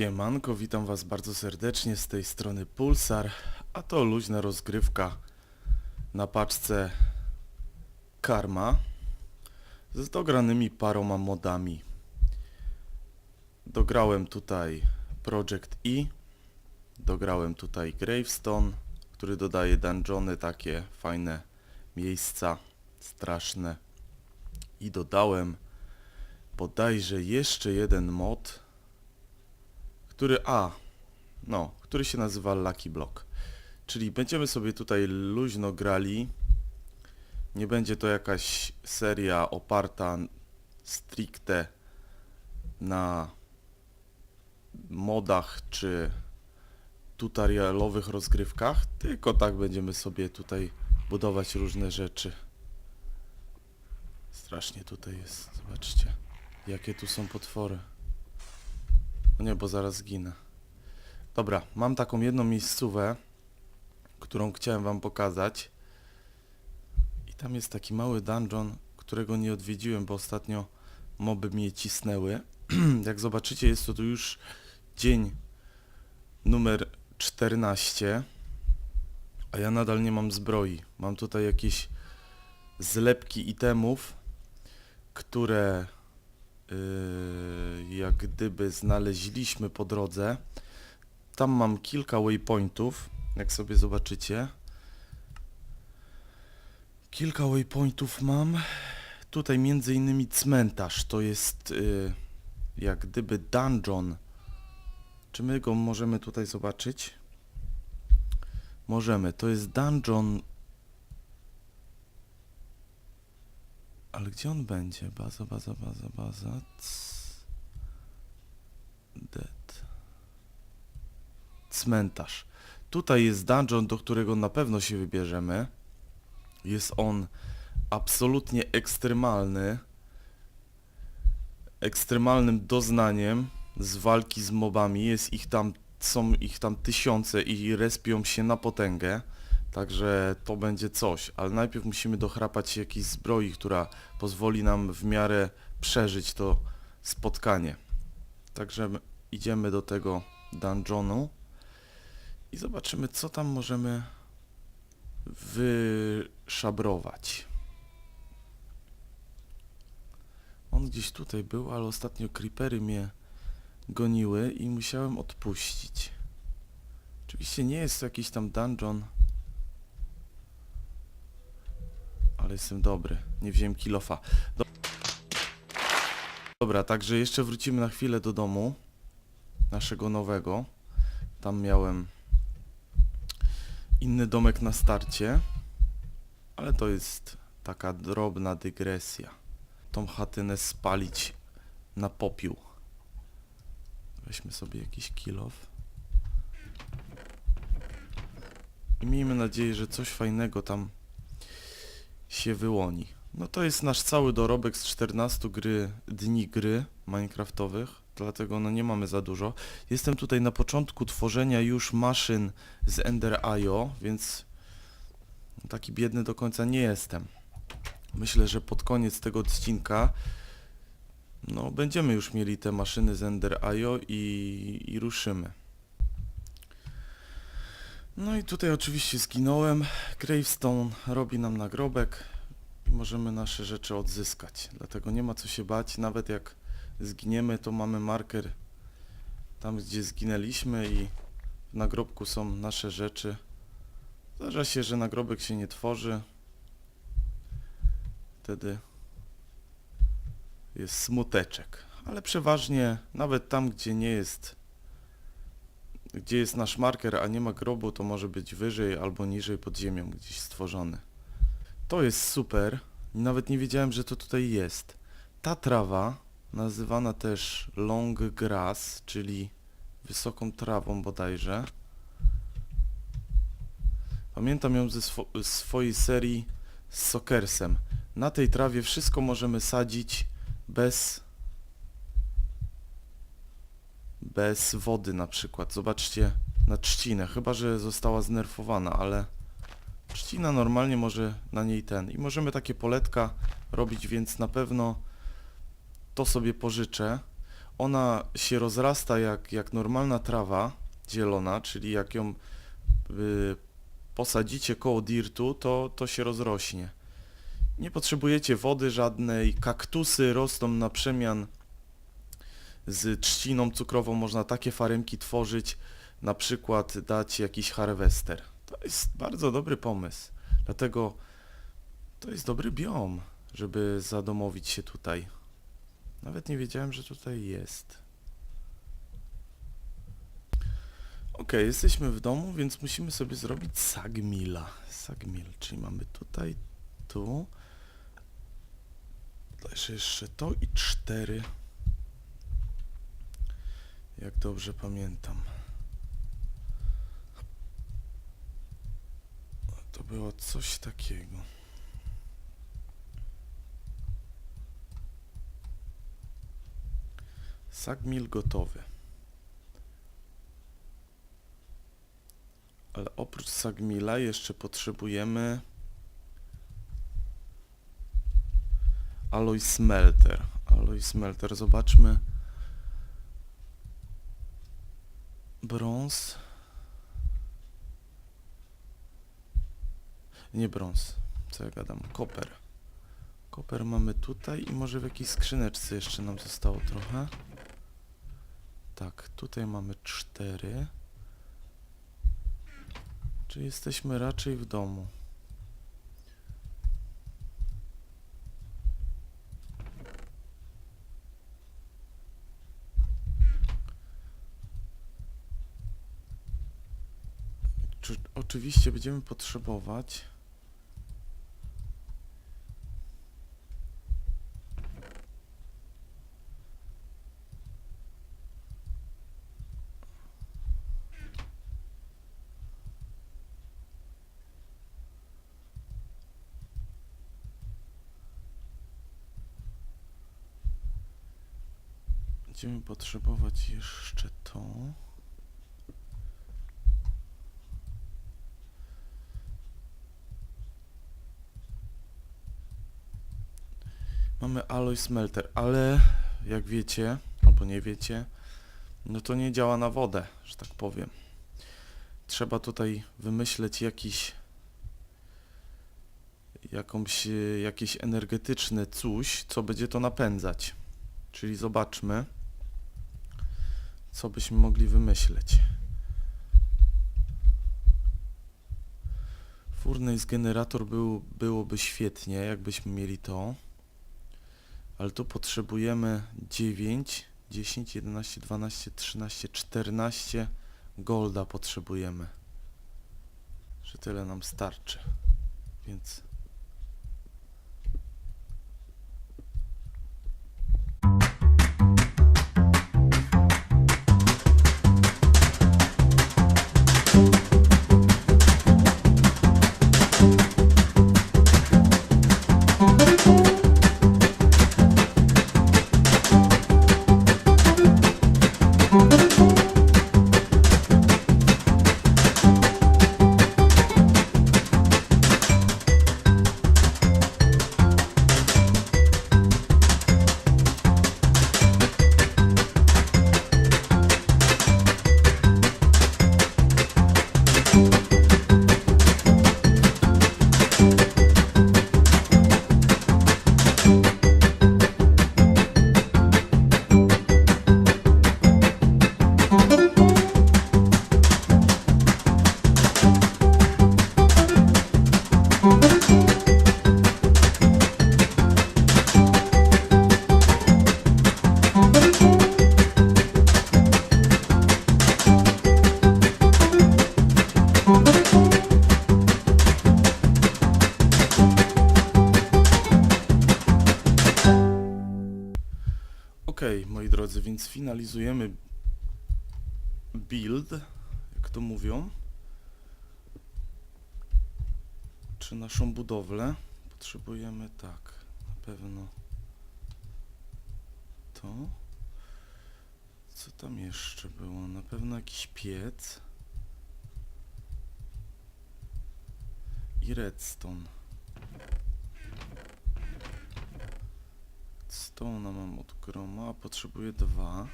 Siemanko, witam was bardzo serdecznie z tej strony Pulsar, a to luźna rozgrywka na paczce Karma z dogranymi paroma modami. Dograłem tutaj Project E, dograłem tutaj Gravestone, który dodaje dungeony, takie fajne miejsca straszne i dodałem bodajże jeszcze jeden mod, który A, no, który się nazywa Lucky Block. Czyli będziemy sobie tutaj luźno grali. Nie będzie to jakaś seria oparta stricte na modach czy tutorialowych rozgrywkach, tylko tak będziemy sobie tutaj budować różne rzeczy. Strasznie tutaj jest, zobaczcie, jakie tu są potwory. No nie, bo zaraz zginę. Dobra, mam taką jedną miejscówę, którą chciałem wam pokazać. I tam jest taki mały dungeon, którego nie odwiedziłem, bo ostatnio moby mnie cisnęły. Jak zobaczycie, jest to tu już dzień numer 14, a ja nadal nie mam zbroi. Mam tutaj jakieś zlepki itemów, które jak gdyby znaleźliśmy po drodze. Tam mam kilka waypointów, jak sobie zobaczycie. Kilka waypointów mam. Tutaj między innymi cmentarz, to jest yy, jak gdyby dungeon. Czy my go możemy tutaj zobaczyć? Możemy, to jest dungeon Ale gdzie on będzie? Baza, baza, baza, baza. Dead. Cmentarz. Tutaj jest dungeon, do którego na pewno się wybierzemy. Jest on absolutnie ekstremalny. Ekstremalnym doznaniem z walki z mobami. Jest ich tam, są ich tam tysiące i respią się na potęgę. Także to będzie coś, ale najpierw musimy dochrapać się jakiejś zbroi, która pozwoli nam w miarę przeżyć to spotkanie. Także idziemy do tego dungeonu i zobaczymy co tam możemy wyszabrować. On gdzieś tutaj był, ale ostatnio creepery mnie goniły i musiałem odpuścić. Oczywiście nie jest to jakiś tam dungeon ale jestem dobry. Nie wziąłem kilofa. Do... Dobra, także jeszcze wrócimy na chwilę do domu. Naszego nowego. Tam miałem inny domek na starcie. Ale to jest taka drobna dygresja. Tą chatynę spalić na popiół. Weźmy sobie jakiś kilof. I miejmy nadzieję, że coś fajnego tam się wyłoni. No to jest nasz cały dorobek z 14 gry, dni gry minecraftowych, dlatego no nie mamy za dużo. Jestem tutaj na początku tworzenia już maszyn z Ender.io, więc taki biedny do końca nie jestem. Myślę, że pod koniec tego odcinka no będziemy już mieli te maszyny z Ender.io i, i ruszymy. No i tutaj oczywiście zginąłem. Gravestone robi nam nagrobek i możemy nasze rzeczy odzyskać. Dlatego nie ma co się bać. Nawet jak zginiemy, to mamy marker tam, gdzie zginęliśmy i w nagrobku są nasze rzeczy. Zdarza się, że nagrobek się nie tworzy. Wtedy jest smuteczek. Ale przeważnie, nawet tam, gdzie nie jest gdzie jest nasz marker, a nie ma grobu, to może być wyżej albo niżej pod ziemią gdzieś stworzony. To jest super. Nawet nie wiedziałem, że to tutaj jest. Ta trawa, nazywana też long grass, czyli wysoką trawą bodajże. Pamiętam ją ze swo swojej serii z Sokersem. Na tej trawie wszystko możemy sadzić bez bez wody na przykład. Zobaczcie na trzcinę, chyba że została znerfowana, ale trzcina normalnie może na niej ten. I możemy takie poletka robić, więc na pewno to sobie pożyczę. ona się rozrasta jak, jak normalna trawa zielona, czyli jak ją y, posadzicie koło dirtu, to, to się rozrośnie. Nie potrzebujecie wody żadnej, kaktusy rosną na przemian z trzciną cukrową, można takie faremki tworzyć, na przykład dać jakiś harvester. To jest bardzo dobry pomysł, dlatego to jest dobry biom, żeby zadomowić się tutaj. Nawet nie wiedziałem, że tutaj jest. Ok, jesteśmy w domu, więc musimy sobie zrobić sagmila. Sagmil, czyli mamy tutaj, tu. Jeszcze jeszcze to i cztery. Jak dobrze pamiętam. To było coś takiego. Sagmil gotowy. Ale oprócz Sagmila jeszcze potrzebujemy Alloy Smelter. Alloy Smelter, zobaczmy. Brąz. Nie brąz. Co ja gadam? Koper. Koper mamy tutaj i może w jakiejś skrzyneczce jeszcze nam zostało trochę. Tak, tutaj mamy cztery. Czy jesteśmy raczej w domu? Czy oczywiście będziemy potrzebować Będziemy potrzebować jeszcze to. Mamy alloy smelter, ale jak wiecie, albo nie wiecie, no to nie działa na wodę, że tak powiem. Trzeba tutaj wymyśleć jakiś jakąś, jakieś energetyczne coś, co będzie to napędzać. Czyli zobaczmy, co byśmy mogli wymyśleć. Furnace generator był, byłoby świetnie, jakbyśmy mieli to. Ale tu potrzebujemy 9, 10, 11, 12, 13, 14 golda potrzebujemy. Że tyle nam starczy. Więc drodzy, więc finalizujemy build, jak to mówią. Czy naszą budowlę? Potrzebujemy tak, na pewno to. Co tam jeszcze było? Na pewno jakiś piec. I redstone. Redstone'a mam od groma, potrzebuję dwa.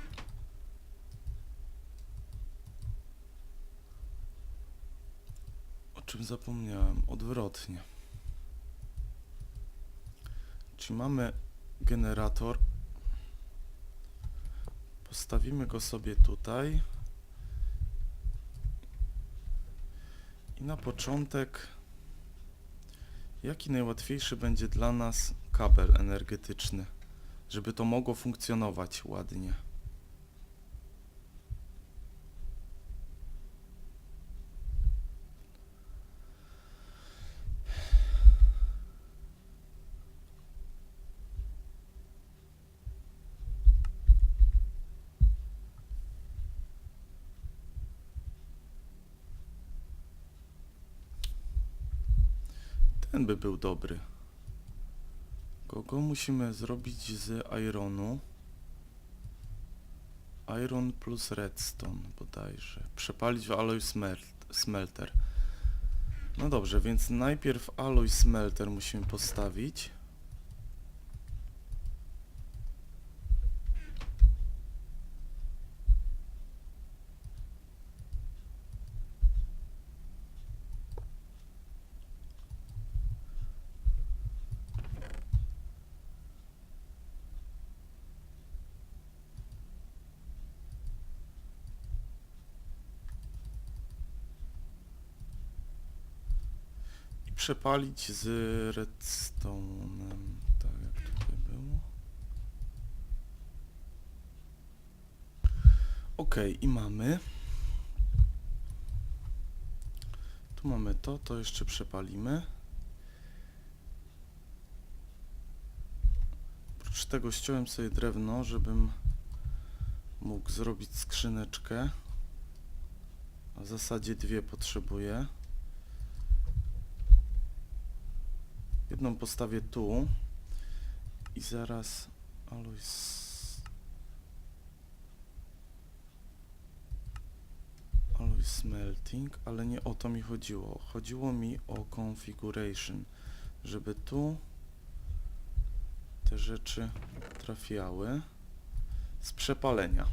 O czym zapomniałem? Odwrotnie. Czyli mamy generator. Postawimy go sobie tutaj. I na początek, jaki najłatwiejszy będzie dla nas kabel energetyczny, żeby to mogło funkcjonować ładnie. Ten by był dobry. Kogo musimy zrobić z ironu? Iron plus redstone bodajże. Przepalić w alloy smelt smelter. No dobrze, więc najpierw alloy smelter musimy postawić. Przepalić z redstone'em. Tak jak tutaj było. Ok, i mamy. Tu mamy to, to jeszcze przepalimy. Oprócz tego ściąłem sobie drewno, żebym mógł zrobić skrzyneczkę. W zasadzie dwie potrzebuję. Jedną postawię tu i zaraz alloy s- alloy smelting, ale nie o to mi chodziło. Chodziło mi o configuration, żeby tu te rzeczy trafiały z przepalenia.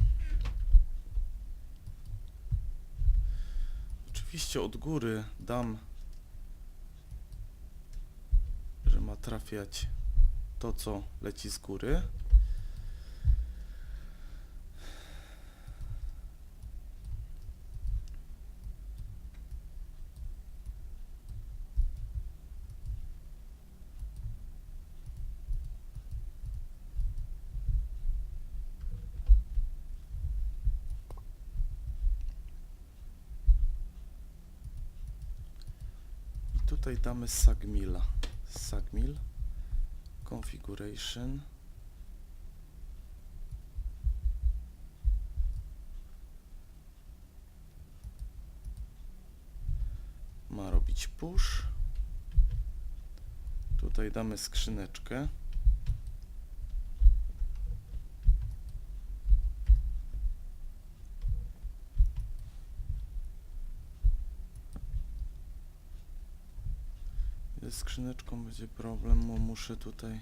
Oczywiście od góry dam że ma trafiać to, co leci z góry. Tutaj damy sagmila. Sagmil. Configuration. Ma robić push. Tutaj damy skrzyneczkę Ze skrzyneczką będzie problem, bo muszę tutaj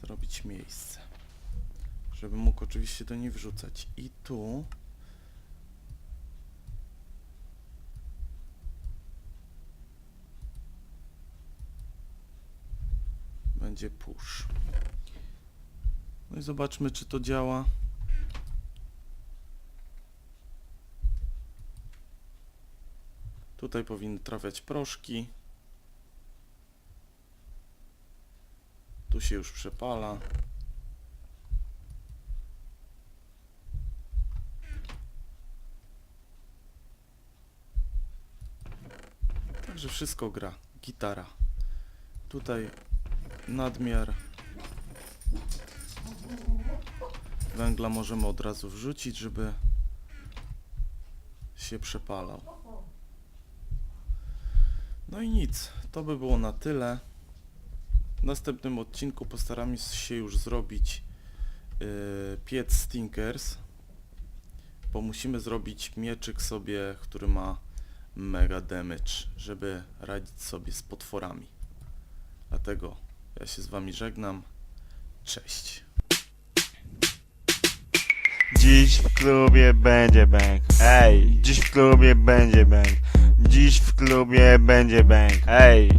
zrobić miejsce. Żebym mógł oczywiście do niej wrzucać. I tu będzie push. No i zobaczmy, czy to działa. Tutaj powinny trafiać proszki. Tu się już przepala. Także wszystko gra. Gitara. Tutaj nadmiar węgla możemy od razu wrzucić, żeby się przepalał. No i nic, to by było na tyle. W następnym odcinku postaramy się już zrobić yy, piec Stinkers, bo musimy zrobić mieczyk sobie, który ma mega damage, żeby radzić sobie z potworami. Dlatego ja się z wami żegnam. Cześć. Dziś w klubie będzie bank. Ej, dziś w klubie będzie bank. Dziś w klubie będzie bank. Ej.